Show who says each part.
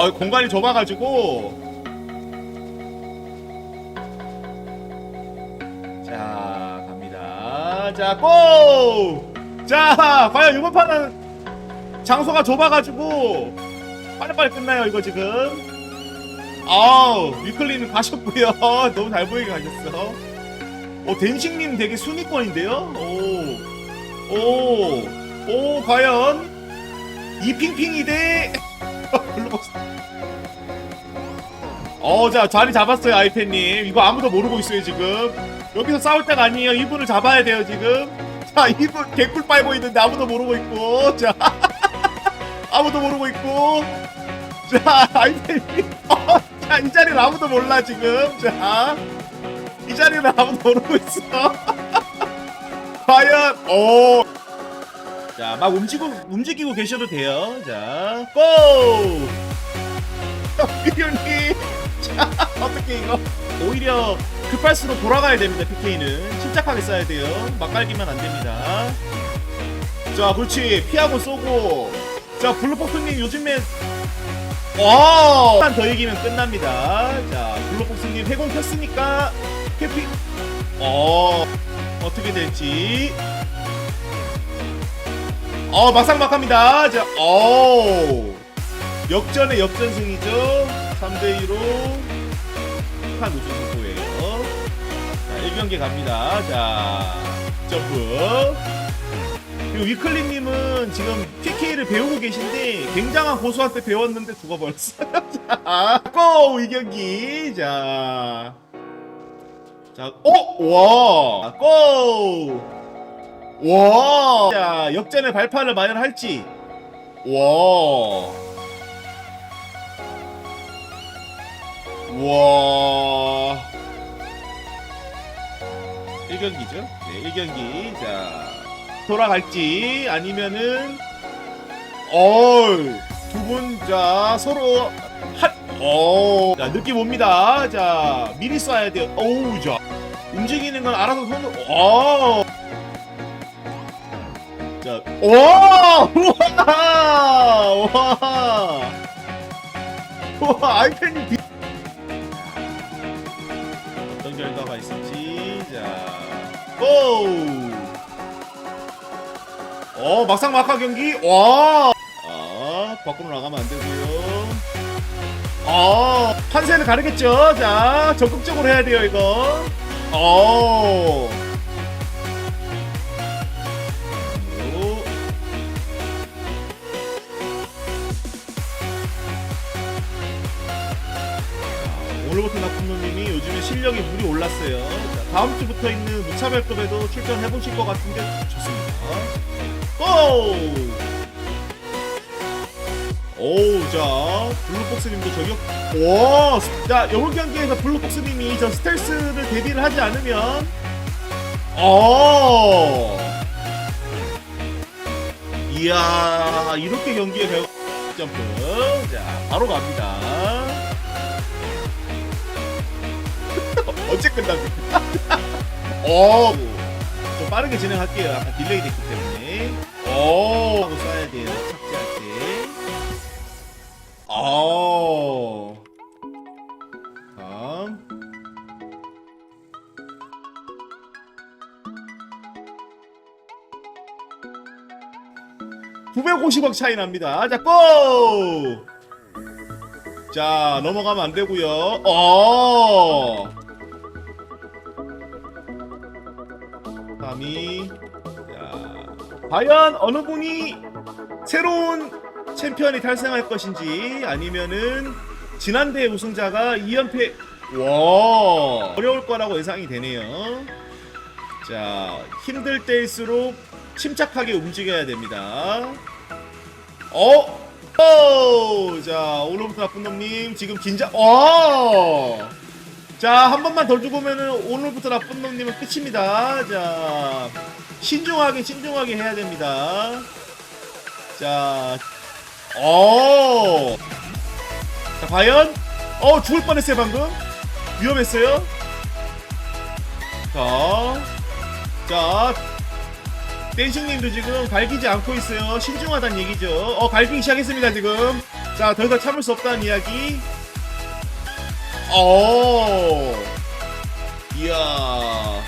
Speaker 1: 어 공간이 좁아가지고. 자 갑니다. 자 고! 자 과연 이번 판은 장소가 좁아가지고 빨리빨리 끝나요 이거 지금? 아우 위클리는 가셨고요. 너무 잘 보이게 가셨어. 어 댄싱님 되게 순위권인데요? 오오오 과연 이핑핑이 대 어 자 자리 잡았어요 아이팬님. 이거 아무도 모르고 있어요 지금. 여기서 싸울 때가 아니에요. 이분을 잡아야 돼요 지금. 자 이분 개꿀 빨고 있는데 아무도 모르고 있고 자. 아무도 모르고 있고. 자 아이팬님. 어, 자 이 자리를 아무도 몰라 지금. 자 이 자리를 아무도 모르고 있어. 과연 오 자, 막 움직이고, 움직이고 계셔도 돼요. 자, 고! 미련이. 자, 어떻게 이거. 오히려 급할수록 돌아가야 됩니다, PK는. 침착하게 써야 돼요. 막 깔기만 안 됩니다. 자, 그렇지. 피하고 쏘고. 자, 블루폭스님 요즘에. 와! 한 더 이기면 끝납니다. 자, 블루폭스님 회공 켰으니까. 캐피. 어, 어떻게 될지. 어 막상막합니다. 자, 어 역전의 역전승이죠. 3대 2로 한 우승 승부예요. 자, 1경기 갑니다. 자, 점프. 그리고 위클리님은 지금 PK를 배우고 계신데 굉장한 고수한테 배웠는데 죽어버렸어요. 자, 고! 이 경기. 자, 자, 어, 와, 고! 와! 자, 역전의 발판을 마련할지. 와. 와. 1경기죠? 네, 1경기. 자, 돌아갈지 아니면은 어이, 두 분, 자, 서로 한, 어, 자, 느낌 옵니다. 자, 미리 쏴야 돼요. 어우, 자, 움직이는 건 알아서 손으로, 어. 자, 와! 우와! 와! 와, 아이팬이 비... 어떤 결과가 있을지, 자, 고! 어, 막상 막하 경기, 와! 아, 밖으로 나가면 안 되고요. 아, 판세는 가르겠죠? 자, 적극적으로 해야 돼요, 이거. 어. 오늘부터 나쁜 놈님이 요즘에 실력이 물이 올랐어요. 자, 다음 주부터 있는 무차별급에도 출전해 보실 것 같은데 좋습니다. 고! 오, 자, 블루폭스님도 저격. 와, 자, 이번 경기에서 블루폭스님이 저 스텔스를 대비를 하지 않으면, 어, 이야, 이렇게 경기에 결 점프. 자, 바로 갑니다. 언제 끝납니까? 어, 좀 빠르게 진행할게요. 아까 딜레이 됐기 때문에. 오, 하고 쏴야 돼요. 착지할 때. 아. 다음. (950억) 차이 납니다 자 고! 자 넘어가면 안 되고요 어 다음이 자 과연 어느 분이 새로운 챔피언이 탈생할 것인지 아니면은 지난대 우승자가 2연패 와 어려울 거라고 예상이 되네요 자 힘들 때일수록 침착하게 움직여야 됩니다 어? 오! 자 오늘부터 나쁜 놈님 지금 긴장 어! 자 한 번만 더 죽으면은 오늘부터 나쁜 놈님은 끝입니다 자 신중하게 신중하게 해야 됩니다 자 어. 자, 과연? 어, 죽을 뻔했어요, 방금. 위험했어요. 자. 자. 댄싱님도 지금 갈기지 않고 있어요. 신중하다는 얘기죠. 어, 갈기기 시작했습니다, 지금. 자, 더 이상 참을 수 없다는 이야기. 어. 이야.